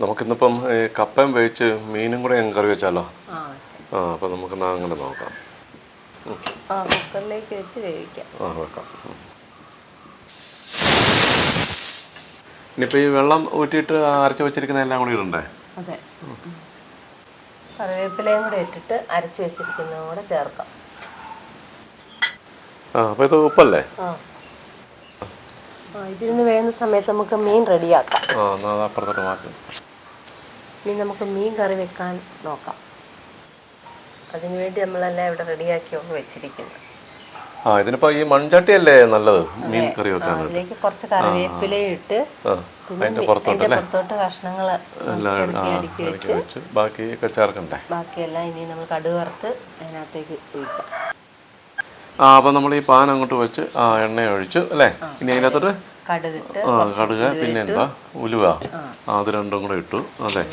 നമുക്കിന്നിപ്പം കപ്പയും വേവിച്ച് മീനും കൂടെ കറി വെച്ചാലോ? ആ. അപ്പം നമുക്കെന്നാ അങ്ങനെ നോക്കാം. ഇനിയിപ്പോ കുക്കറിലേക്ക് വെച്ച് വേവിക്കാം. ആ വെക്കാം. ഉം. ഇനിയിപ്പോൾ ഈ വെള്ളം ഊറ്റിയിട്ട് അരച്ച് വെച്ചിരിക്കുന്ന എല്ലാം കൂടി ഇടണ്ടേ? അതെ. കറിവേപ്പിലയും കൂടെ ഇട്ടിട്ട് അരച്ച് വെച്ചിരിക്കുന്നതും കൂടെ ചേർക്കാം. ആ അപ്പോൾ ഇത് ഉപ്പല്ലേ? ആ. ഇതിരുന്ന് വേകുന്ന സമയത്ത് നമുക്ക് മീൻ റെഡിയാക്കാം. ആ എന്നാൽ അപ്പുറത്തോട്ട് മാറ്റും. ഇനി നമുക്ക് മീൻ കറി വെക്കാൻ നോക്കാം. അതിനുവേണ്ടി നമ്മളെല്ലാം ഇവിടെ റെഡിയാക്കി ഒക്കെ വെച്ചിരിക്കുന്നു. ആ ഇതിനിപ്പോ ഈ മൺചട്ടിയല്ലേ നല്ലത്? മീൻ കറി വെക്കാൻ അതിലേക്ക് കുറച്ച് കറിവേപ്പിലയും ഇട്ട് പുറത്തോട്ട് പുറത്തോട്ട് കഷ്ണങ്ങൾ വെച്ച് ബാക്കിയൊക്കെ ചേർക്കണ്ടേ? ബാക്കിയെല്ലാം ഇനി നമ്മൾ കടുക് വറുത്ത് അതിനകത്തേക്ക് ഒഴിക്കാം. ആ അപ്പം നമ്മൾ ഈ പാൻ അങ്ങോട്ട് വെച്ച് ആ എണ്ണ ഒഴിച്ചു അല്ലേ? ഇനി അതിനകത്തോട്ട് കടുക് പിന്നെ എന്താ? ഉലുവ. അത് രണ്ടും കൂടെ ഇട്ടു അല്ലേ?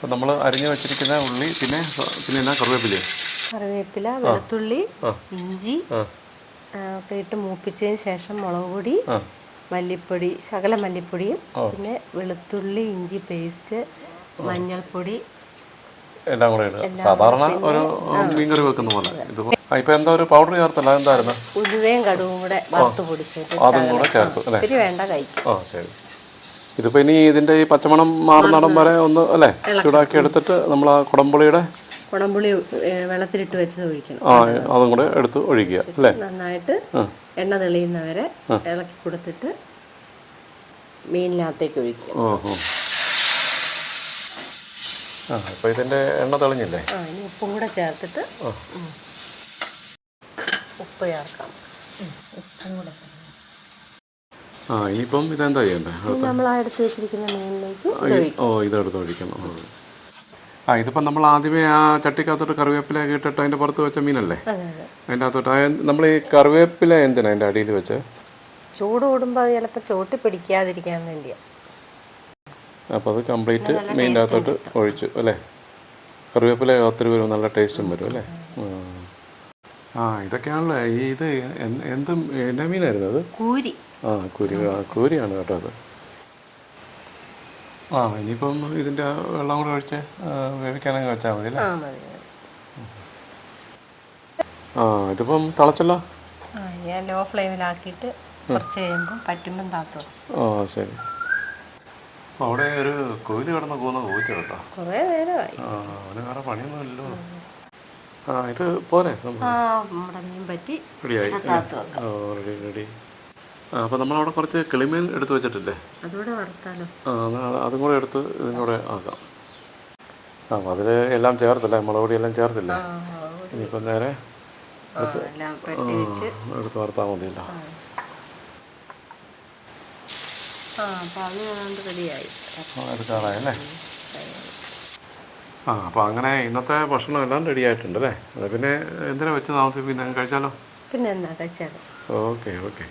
അപ്പം നമ്മൾ അരിഞ്ഞു വെച്ചിരിക്കുന്ന ഉള്ളി പിന്നെ പിന്നെ എന്നാ കറിവേപ്പില കറിവേപ്പില വെളുത്തുള്ളി ഇഞ്ചി ഒക്കെ ഇട്ട് മൂപ്പിച്ചതിന് ശേഷം മുളക് പൊടി മല്ലിപ്പൊടി ശകല മല്ലിപ്പൊടിയും പിന്നെ വെളുത്തുള്ളി ഇഞ്ചി പേസ്റ്റ് മഞ്ഞൾപ്പൊടി. എല്ലാം കൂടെ ഇടുക. സാധാരണ ഒരു മീൻ കറി വെക്കുന്ന പോലെ. ഇത് ആ എന്താ ഒരു പൗഡർ ചേർത്തല്ല? എന്തായിരുന്നു ഉലുവയും കടുവും കൂടെ വറുത്ത് പൊടിച്ചിട്ട് അതും കൂടെ ചേർത്തു ഒത്തിരി വേണ്ട കഴിക്കും ആ ശരി. ഇതിപ്പോൾ ഇനി ഇതിന്റെ ഈ പച്ചമണം മാറുന്നിടം വരെ ഒന്ന് അല്ലേ? ചൂടാക്കി എടുത്തിട്ട് നമ്മൾ ആ കുടംപുളിയുടെ കുടംപുളി വെള്ളത്തിലിട്ട് വെച്ചത് ഒഴിക്കണം. ആ അതും കൂടെ എടുത്ത് ഒഴിക്കുക അല്ലേ? നന്നായിട്ട് എണ്ണ തെളിയുന്നവരെ ഇളക്കി കൊടുത്തിട്ട് മീനിനകത്തേക്ക് ഒഴിക്കുക. ഇതിന്റെ എണ്ണ തെളിഞ്ഞില്ലേ? ഉപ്പും കൂടെ ചേർത്തിട്ട് ഉപ്പ് ചേർക്കാം. ഉപ്പും കൂടെ. ആ ഇനിയിപ്പം ഇതെന്താ ചെയ്യണ്ടേ? നമ്മൾ എടുത്ത് വെച്ചിരിക്കുന്ന മീനിലേക്ക് ഓ ഇതെടുത്ത് ഒഴിക്കണം. ആ. നമ്മൾ ആദ്യമേ ആ ചട്ടിക്കകത്തോട്ട് കറിവേപ്പിലയൊക്കെ ഇട്ടിട്ട് അതിന്റെ പുറത്ത് വെച്ച മീനല്ലേ? അതെ അതെ. അതിന്റെ അകത്തോട്ട് നമ്മൾ ഈ കറിവേപ്പില എന്തിനാ അതിന്റെ അടിയിൽ വെച്ച്? ചൂട് കൂടുമ്പോൾ അത് ചിലപ്പോൾ ചോട്ടി പിടിക്കാതിരിക്കാൻ വേണ്ടിയാണ് അപ്പോൾ അത് കംപ്ലീറ്റ് മീനിന്റെ അകത്തോട്ട് ഒഴിച്ചു അല്ലേ? കറിവേപ്പില ഒത്തിരി വരും നല്ല ടേസ്റ്റും വരും അല്ലേ? ആ. ഇതൊക്കെയാണല്ലോ ഈ ഇത് എന്ത് എന്നാ മീനായിരുന്നു അത്? കൂരി. ആ കുരി. ആ കൂരിയാണ് കേട്ടോ അത്. ആ ഇനിയിപ്പം ഇതിന്റെ വെള്ളം കൂടെ ഒഴിച്ച് വേവിക്കാനൊക്കെ വേവിക്കാനങ്ങ് വെച്ചാൽ മതി അല്ലേ? ആ ഇതിപ്പം തിളച്ചല്ലോ? ആ ഞാൻ ലോ ഫ്ലെയിമിലാക്കിയിട്ട് കുറച്ച് കഴിയുമ്പോൾ പറ്റുമ്പം താത്തു ആ ശരി. അവിടെ ഒരു കോഴി കിടന്ന് പോകുന്ന കോച്ച കേട്ടോ. കുറേ നേരമായി. ആ അവന് വേറെ പണിയൊന്നുമില്ലല്ലോ ആ ഇത് പോരെ റെഡിയായി. Oh ready ready. ആ അപ്പോൾ നമ്മളവിടെ കുറച്ച് കിളിമീൻ എടുത്ത് വെച്ചിട്ടില്ലേ? ആ എന്നാ അത് കൂടെ എടുത്ത് ഇതിനും കൂടെ ആക്കാം. ആ അതിൽ എല്ലാം ചേർത്തില്ല മുളക് പൊടി എല്ലാം ചേർത്തില്ല. ഇനിയിപ്പം നേരെ വെച്ച്. എടുത്ത് വറുത്താൽ മതിയല്ലോ. ആ അപ്പോൾ അത് ഏതാണ്ട് റെഡിയായി ആ അപ്പോൾ അങ്ങനെ ഇന്നത്തെ ഭക്ഷണം എല്ലാം റെഡി ആയിട്ടുണ്ട് അല്ലേ? അത് പിന്നെ എന്തിനാ വെച്ച് താമസിപ്പിക്കുന്നത് കഴിച്ചാലോ? പിന്നെ എന്നാ കഴിച്ചാലോ? Okay okay.